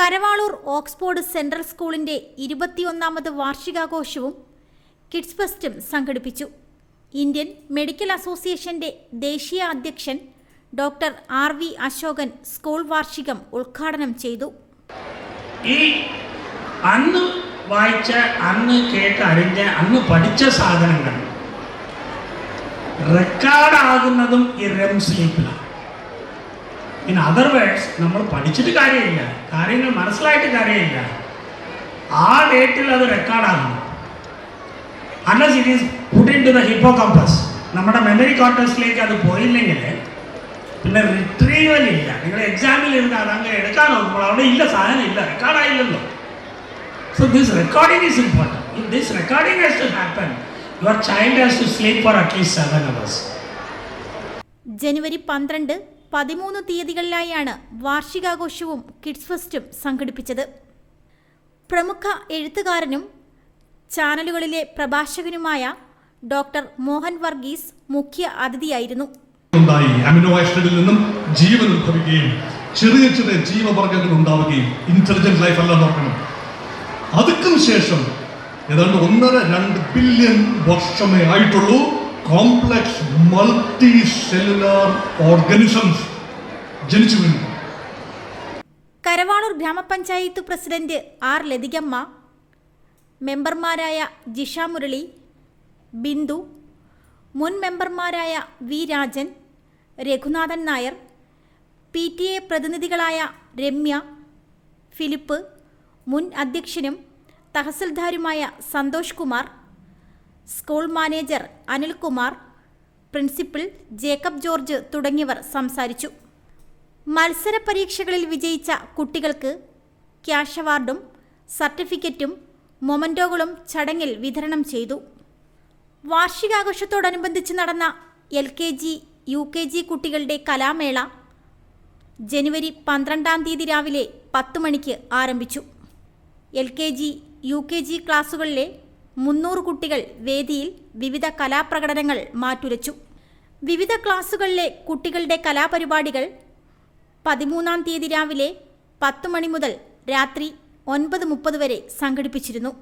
Karavaloor Oxford central സ്കൂളിന്റെ ഇരുപത്തിയൊന്നാമത് വാർഷികാഘോഷവും kids ഫെസ്റ്റും സംഘടിപ്പിച്ചു. Indian medical അസോസിയേഷന്റെ ദേശീയ അധ്യക്ഷൻ doctor R V Ashokan school വാർഷികം ഉദ്ഘാടനം ചെയ്തു. ഈ അന്ന് വായിച്ച അന്ന് കേട്ട് അറിഞ്ഞ അന്ന് പഠിച്ച സാധനങ്ങൾ റെക്കോർഡാകുന്നതും ഈ റെം സ്ലീപ്പിലാണ് ഇൻ അതർ നമ്മൾ പഠിച്ചിട്ട് കാര്യമില്ല. കാര്യങ്ങൾ മനസ്സിലായിട്ട് കാര്യമില്ല. ആ ഡേറ്റിൽ അത് റെക്കോർഡാകുന്നു unless it is put into the hippocampus നമ്മുടെ മെമ്മറി കോൺടസ്റ്റിലേക്ക് അത് പോയില്ലെങ്കിൽ പിന്നെ റിട്രീവൽ ഇല്ല. നിങ്ങൾ എക്സാമിൽ ഇരുന്ന് അതങ്ങ് എടുക്കാൻ നോക്കുമ്പോൾ അവിടെ ഇല്ല സാധനം ഇല്ല റെക്കോർഡായില്ലല്ലോ so this recording is important this recording has to happen your child has to sleep for at least seven hours ജനുവരി പന്ത്രണ്ട് പതിമൂന്ന് തീയതികളിലായാണ് വാർഷികാഘോഷവും കിഡ്സ് ഫെസ്റ്റും സംഘടിപ്പിച്ചത്. പ്രമുഖ എഴുത്തുകാരനും ചാനലുകളിലെ പ്രഭാഷകനുമായ ഡോക്ടർ മോഹൻ വർഗീസ് മുഖ്യ അതിഥിയായിരുന്നു. അമിനോ ആസിഡിൽ നിന്നും ജീവൻ ഉദ്ഭവിക്കുകയും ചെറിയ ചെറിയ ജീവവർഗങ്ങൾ ഉണ്ടാവുകയും ഇന്റലിജന്റ് ലൈഫ് എല്ലാം നോക്കണം അതുക്കും ശേഷം ഏതാണ്ട് ഒന്നര രണ്ട് ബില്യൺ വർഷമേ ആയിട്ടുള്ളൂ കോംപ്ലക്സ് മൾട്ടി സെല്ലുലാർ ഓർഗനിസംസ് ജനിച്ചു വരുന്നു കരവാളൂർ ഗ്രാമപഞ്ചായത്ത് പ്രസിഡന്റ് ആർ ലതികമ്മ മെമ്പർമാരായ ജിഷ മുരളി ബിന്ദു മുൻ മെമ്പർമാരായ V Rajan Raghunathan Nair P T A പ്രതിനിധികളായ Ramya Philip മുൻ അധ്യക്ഷനും തഹസിൽദാരുമായ Santhosh Kumar school manager Anilkumar principal Jacob George തുടങ്ങിയവർ സംസാരിച്ചു. മത്സര പരീക്ഷകളിൽ വിജയിച്ച കുട്ടികൾക്ക് ക്യാഷ് അവാർഡും സർട്ടിഫിക്കറ്റും മൊമന്റോകളും ചടങ്ങിൽ വിതരണം ചെയ്തു. വാർഷികാഘോഷത്തോടനുബന്ധിച്ച് നടന്ന L K G U K G കുട്ടികളുടെ കലാമേള ജനുവരി പന്ത്രണ്ടാം തീയതി രാവിലെ പത്ത് മണിക്ക് ആരംഭിച്ചു. L K G U K G ക്ലാസുകളിലെ മുന്നൂറ് കുട്ടികൾ വേദിയിൽ വിവിധ കലാപ്രകടനങ്ങൾ മാറ്റുരച്ചു. വിവിധ ക്ലാസുകളിലെ കുട്ടികളുടെ കലാപരിപാടികൾ പതിമൂന്നാം തീയതി രാവിലെ പത്ത് മണി മുതൽ രാത്രി ഒൻപത് മുപ്പത് വരെ സംഘടിപ്പിച്ചിരുന്നു.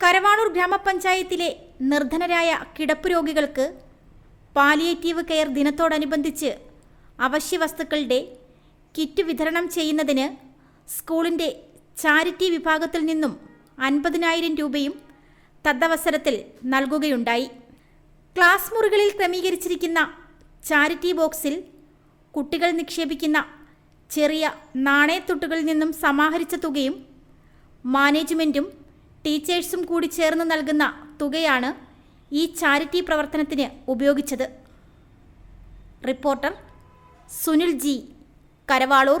കരവാളൂർ ഗ്രാമപഞ്ചായത്തിലെ നിർധനരായ കിടപ്പ് രോഗികൾക്ക് പാലിയേറ്റീവ് കെയർ ദിനത്തോടനുബന്ധിച്ച് അവശ്യ വസ്തുക്കളുടെ കിറ്റ് വിതരണം ചെയ്യുന്നതിന് സ്കൂളിന്റെ ചാരിറ്റി വിഭാഗത്തിൽ നിന്നും അൻപതിനായിരം രൂപയും തദ്വസരത്തിൽ നൽകുകയുണ്ടായി. ക്ലാസ് മുറികളിൽ ക്രമീകരിച്ചിരിക്കുന്ന ചാരിറ്റി ബോക്സിൽ കുട്ടികൾ നിക്ഷേപിക്കുന്ന ചെറിയ നാണയത്തുട്ടുകളിൽ നിന്നും സമാഹരിച്ച തുകയും മാനേജ്മെന്റും ടീച്ചേഴ്സും കൂടി ചേർന്ന് നൽകുന്ന തുകയാണ് ഈ ചാരിറ്റി പ്രവർത്തനത്തിന് ഉപയോഗിച്ചത്. Reporter Sunil G. കരവാളൂർ